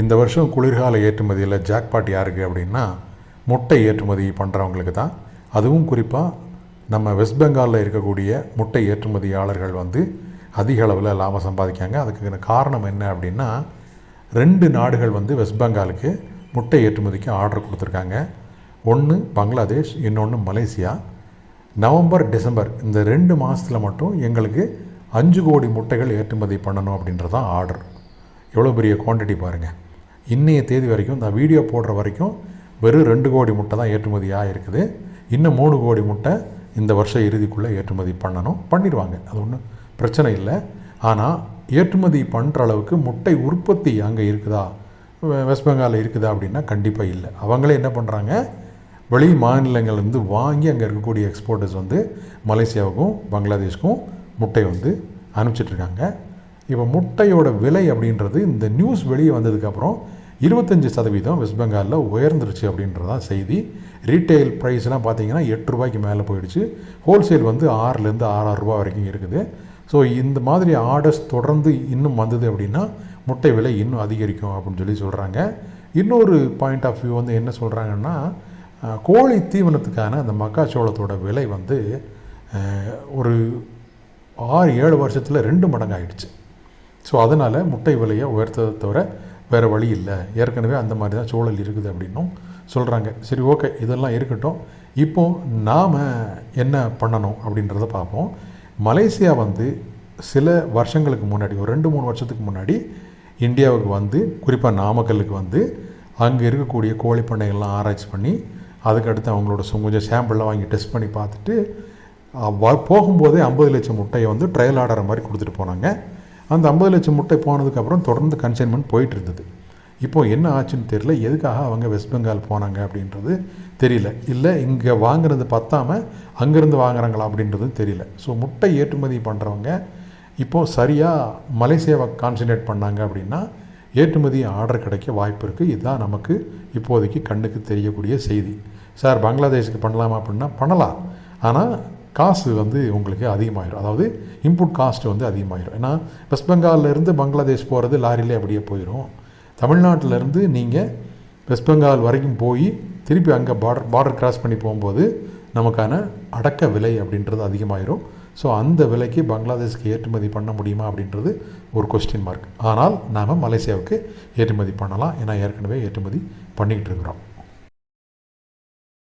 இந்த வருஷம் குளிர்கால ஏற்றுமதியில் ஜாக்பாட் யாருக்கு அப்படின்னா முட்டை ஏற்றுமதி பண்ணுறவங்களுக்கு தான். அதுவும் குறிப்பாக நம்ம வெஸ்ட் பெங்காலில் இருக்கக்கூடிய முட்டை ஏற்றுமதியாளர்கள் வந்து அதிக அளவில் லாபம் சம்பாதிக்காங்க அதுக்கு காரணம் என்ன அப்படின்னா ரெண்டு நாடுகள் வந்து வெஸ்ட் பெங்காலுக்கு முட்டை ஏற்றுமதிக்கு ஆர்டர் கொடுத்துருக்காங்க. ஒன்று பங்களாதேஷ் இன்னொன்று மலேசியா. நவம்பர் டிசம்பர் இந்த ரெண்டு மாதத்தில் மட்டும் எங்களுக்கு அஞ்சு கோடி முட்டைகள் ஏற்றுமதி பண்ணணும் அப்படின்றது தான் ஆர்டர் எவ்வளோ பெரிய குவான்டிட்டி பாருங்கள் இன்றைய தேதி வரைக்கும் இந்த வீடியோ போடுற வரைக்கும் வெறும் ரெண்டு கோடி முட்டை தான் ஏற்றுமதியாக இருக்குது. இன்னும் மூணு கோடி முட்டை இந்த வருஷம் இறுதிக்குள்ளே ஏற்றுமதி பண்ணணும். பண்ணிடுவாங்க. அது ஒன்றும் பிரச்சனை இல்லை. ஆனால் ஏற்றுமதி பண்ணுற அளவுக்கு முட்டை உற்பத்தி அங்கே இருக்குதா? வெஸ்ட் பெங்காலில் இருக்குதா அப்படின்னா கண்டிப்பாக இல்லை. அவங்களே என்ன பண்ணுறாங்க வெளி மாநிலங்கள்லேருந்து வாங்கி அங்கே இருக்கக்கூடிய எக்ஸ்போர்ட்டர்ஸ் வந்து மலேசியாவுக்கும் பங்களாதேஷ்க்கும் முட்டை வந்து அனுப்பிச்சிட்ருக்காங்க இப்போ முட்டையோட விலை அப்படின்றது இந்த நியூஸ் வெளியே வந்ததுக்கப்புறம் இருபத்தஞ்சி சதவீதம் வெஸ்ட் பெங்காலில் உயர்ந்துருச்சு அப்படின்றதான் செய்தி. ரீட்டைல் ப்ரைஸ்லாம் பார்த்தீங்கன்னா எட்டு ரூபாய்க்கு மேலே போயிடுச்சு. ஹோல்சேல் வந்து ஆறுலேருந்து ஆறாயிரம் ரூபா வரைக்கும் இருக்குது. ஸோ இந்த மாதிரி ஆர்டர்ஸ் தொடர்ந்து இன்னும் வந்தது அப்படின்னா முட்டை விலை இன்னும் அதிகரிக்கும் அப்படின்னு சொல்லி சொல்கிறாங்க இன்னொரு பாயிண்ட் ஆஃப் வியூ வந்து என்ன சொல்கிறாங்கன்னா கோழி தீவனத்துக்கான அந்த மக்காச்சோளத்தோட விலை வந்து ஒரு ஆறு ஏழு வருஷத்தில் ரெண்டு மடங்கு ஆகிடுச்சு ஸோ அதனால் முட்டை விலையை உயர்த்ததை தவிர வேறு வழி இல்லை. ஏற்கனவே அந்த மாதிரி தான் சூழல் இருக்குது அப்படின்னும் சொல்கிறாங்க சரி ஓகே. இதெல்லாம் இருக்கட்டும். இப்போது நாம் என்ன பண்ணணும் அப்படின்றத பார்ப்போம். மலேசியா வந்து சில வருஷங்களுக்கு முன்னாடி ஒரு ரெண்டு மூணு வருஷத்துக்கு முன்னாடி இந்தியாவுக்கு வந்து குறிப்பாக நாமக்கல்லுக்கு வந்து அங்கே இருக்கக்கூடிய கோழி பண்ணைகள்லாம் ஆராய்ச்சி பண்ணி அதுக்கடுத்து அவங்களோட சு- கொஞ்சம் சாம்பிள்லாம் வாங்கி டெஸ்ட் பண்ணி பார்த்துட்டு வ- போகும்போதே ஐம்பது லட்சம் முட்டையை வந்து ட்ரையல் ஆடுற மாதிரி கொடுத்துட்டு போனாங்க. அந்த ஐம்பது லட்சம் முட்டை போனதுக்கப்புறம் தொடர்ந்து கன்சைன்மெண்ட் போயிட்டு இருந்தது இப்போ என்ன ஆச்சுன்னு தெரியல. எதுக்காக அவங்க வெஸ்ட் பெங்கால் போனாங்க அப்படின்றது தெரியல. இல்லை இங்கே வாங்குறது பத்தாமல் அங்கேருந்து வாங்குறாங்களா அப்படின்றது தெரியல. ஸோ முட்டை ஏற்றுமதி பண்ணுறவங்க இப்போது சரியாக மலேசியாவை கான்சன்ட்ரேட் பண்ணாங்க அப்படின்னா ஏற்றுமதி ஆர்டர் கிடைக்க வாய்ப்பு இருக்குது இதுதான் நமக்கு இப்போதைக்கு கண்ணுக்கு தெரியக்கூடிய செய்தி. சார் பங்களாதேஷுக்கு பண்ணலாமா அப்படின்னா பண்ணலாம். ஆனால் காசு வந்து உங்களுக்கு அதிகமாகிடும் அதாவது இன்புட் காஸ்ட் வந்து அதிகமாகிடும் ஏன்னா வெஸ்ட் பெங்கால்ல இருந்து பங்களாதேஷ் போகிறது லாரிலே அப்படியே போயிடும் தமிழ்நாட்டிலேருந்து நீங்கள் வெஸ்ட் பெங்கால் வரைக்கும் போய் திருப்பி அங்கே பார்டர் பார்டர் கிராஸ் பண்ணி போகும்போது நமக்கான அடக்க விலை அப்படின்றது அதிகமாகிடும் ஸோ அந்த விலைக்கு பங்களாதேஷ்க்கு ஏற்றுமதி பண்ண முடியுமா அப்படின்றது ஒரு கொஸ்டின் மார்க் ஆனால் நாம் மலேசியாவுக்கு ஏற்றுமதி பண்ணலாம். ஏன்னா ஏற்கனவே ஏற்றுமதி பண்ணிக்கிட்டு இருக்கிறோம்.